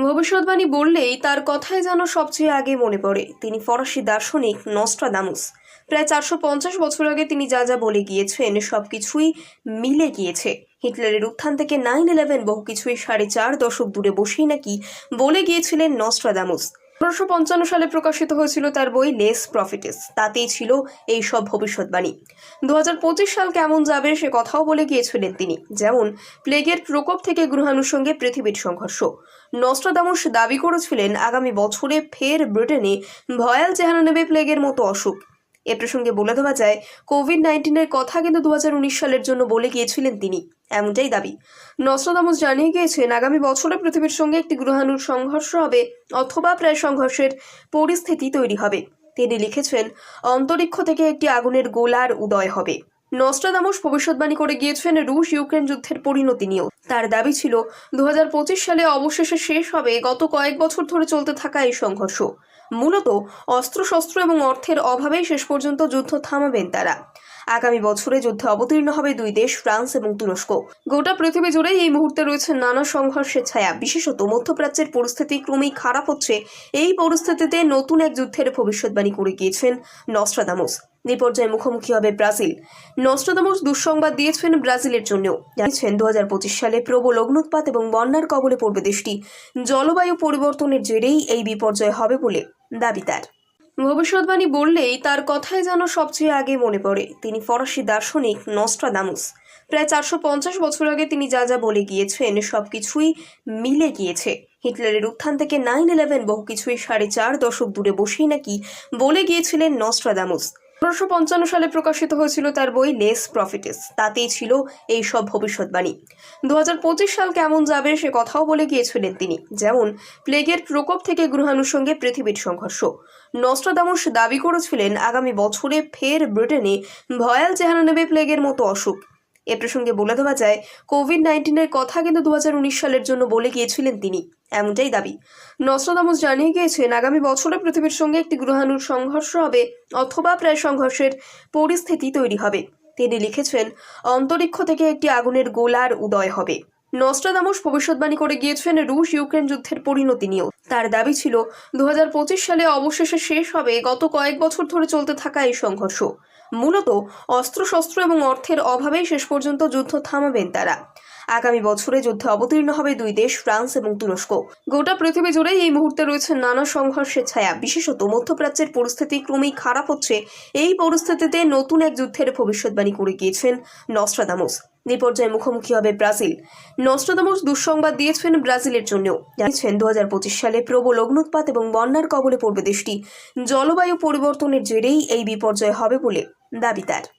ভবিষ্যৎবাণী বললেই তার কথাই যেন সবচেয়ে আগে মনে পড়ে। তিনি ফরাসি দার্শনিক নস্ট্রাদামুস। প্রায় চারশো পঞ্চাশ বছর আগে তিনি যা যা বলে গিয়েছেন, সব কিছুই মিলে গিয়েছে। হিটলারের উত্থান থেকে নাইন ইলেভেন বহু কিছুই সাড়ে চার দশক দূরে বসেই নাকি বলে গিয়েছিলেন নস্ট্রাদামুস। পনেরোশো পঞ্চান্ন সালে প্রকাশিত হয়েছিল তার বই লেস প্রফিটেস তাতেই ছিল এই সব ভবিষ্যৎবাণী। দু হাজার পঁচিশ সাল কেমন যাবে সে কথাও বলে গিয়েছিলেন তিনি। যেমন, প্লেগের প্রকোপ থেকে গ্রহাণুর পৃথিবীর সংঘর্ষ। নস্ট্রাদামুস দাবি করেছিলেন, আগামী বছরে ফের ব্রিটেনে ভয়াল চেহারা নেবে প্লেগের মতো অসুখ। এ প্রসঙ্গে বলে দেওয়া যায় কোভিড নাইন্টিনের কথা কিন্তু দু হাজার উনিশ সালের জন্য বলে গিয়েছিলেন তিনি। এমনটাই দাবি। নসরাদামস জানিয়ে গিয়েছেন, আগামী বছরে পৃথিবীর সঙ্গে একটি গ্রহাণুর সংঘর্ষ হবে অথবা প্রায় সংঘর্ষের পরিস্থিতি তৈরি হবে। তিনি লিখেছেন, অন্তরিক্ষ থেকে একটি আগুনের গোলার উদয় হবে। নস্ট্রাদামুস ভবিষ্যৎবাণী করে গিয়েছেন রুশ ইউক্রেন যুদ্ধের পরিণতি নিয়েও। তার দাবি ছিল দু হাজার পঁচিশ সালে অবশেষে শেষ হবে গত কয়েক বছর ধরে চলতে থাকা এই সংঘর্ষ। মূলত অস্ত্রশস্ত্র এবং অর্থের অভাবেই শেষ পর্যন্ত যুদ্ধ থামাবেন তারা। আগামী বছরে যুদ্ধে অবতীর্ণ হবে দুই দেশ, ফ্রান্স এবং তুরস্ক। গোটা পৃথিবী জুড়েই এই মুহূর্তে রয়েছে নানা সংঘর্ষের ছায়া। বিশেষত মধ্যপ্রাচ্যের পরিস্থিতি ক্রমেই খারাপ হচ্ছে। এই পরিস্থিতিতে নতুন এক যুদ্ধের ভবিষ্যৎবাণী করে গিয়েছেন নস্ট্রাদামুস। বিপর্যয় মুখোমুখি হবে ব্রাজিল। নস্ট্রাদামুস দুঃসংবাদ দিয়েছেন ব্রাজিলের জন্যও। জানিয়েছেন, দুহাজার পঁচিশ সালে প্রবল অগ্নুৎপাত এবং বন্যার কবলে পড়বে দেশটি। জলবায়ু পরিবর্তনের জেরেই এই বিপর্যয় হবে বলে দাবি তার। ভবিষ্যৎবাণী বললেই তার কথাই যেন সবচেয়ে আগে মনে পড়ে। তিনি ফরাসি দার্শনিক নস্ট্রাদামুস। প্রায় চারশো পঞ্চাশ বছর আগে তিনি যা যা বলে গিয়েছেন সবকিছুই মিলে গিয়েছে। হিটলারের উত্থান থেকে নাইন ইলেভেন বহু কিছুই সাড়ে চার দশক দূরে বসেই নাকি বলে গিয়েছিলেন নস্ট্রাদামুস। পনেরোশো পঞ্চান্ন সালে প্রকাশিত হয়েছিল তার বই লেস প্রফিটেস। তাতেই ছিল এই সব ভবিষ্যৎবাণী। দু হাজার পঁচিশ সাল কেমন যাবে সে কথাও বলে গিয়েছিলেন তিনি, যেমন, প্লেগের প্রকোপ থেকে গ্রহাণুর সঙ্গে পৃথিবীর সংঘর্ষ। নস্ট্রাদামুস দাবি করেছিলেন, আগামী বছরে ফের ব্রিটেনে ভয়াল চেহারা নেবে প্লেগের মতো অসুখ। এ প্রসঙ্গে বলে দেওয়া যায়, কোভিড নাইন্টিনের কথা কিন্তু দু হাজার উনিশ সালের জন্য বলে গিয়েছিলেন তিনি। এমনটাই দাবি। নস্ট্রাদামুস জানিয়ে গিয়েছেন আগামী বছরে পৃথিবীর সঙ্গে একটি গ্রহাণুর সংঘর্ষ হবে অথবা প্রায় সংঘর্ষের পরিস্থিতি তৈরি হবে। তিনি লিখেছেন, অন্তরিক্ষ থেকে একটি আগুনের গোলার উদয় হবে। নস্ট্রাদামুস ভবিষ্যৎবাণী করে গিয়েছেন রুশ ইউক্রেন যুদ্ধের পরিণতি নিয়েও। তার দাবি ছিল দু হাজার পঁচিশ সালে অবশেষে শেষ হবে গত কয়েক বছর ধরে চলতে থাকা এই সংঘর্ষ। মূলত অস্ত্রশস্ত্র এবং অর্থের অভাবেই শেষ পর্যন্ত যুদ্ধ থামাবেন তারা। আগামী বছরে যুদ্ধে অবতীর্ণ হবে দুই দেশ, ফ্রান্স এবং তুরস্ক। গোটা পৃথিবী জুড়েই এই মুহূর্তে রয়েছে নানা সংঘর্ষের ছায়া। বিশেষত মধ্যপ্রাচ্যের পরিস্থিতি ক্রমেই খারাপ হচ্ছে। এই পরিস্থিতিতে নতুন এক যুদ্ধের ভবিষ্যৎবাণী করে গিয়েছেন নস্ট্রাদামুস। বিপর্যয় মুখোমুখি হবে ব্রাজিল। নস্ট্রাদামুস দুঃসংবাদ দিয়েছেন ব্রাজিলের জন্যও। জানিয়েছেন দু হাজার পঁচিশ সালে প্রবল অগ্নুৎপাত এবং বন্যার কবলে পড়বে দেশটি। জলবায়ু পরিবর্তনের জেরেই এই বিপর্যয় হবে বলে দাবি তার।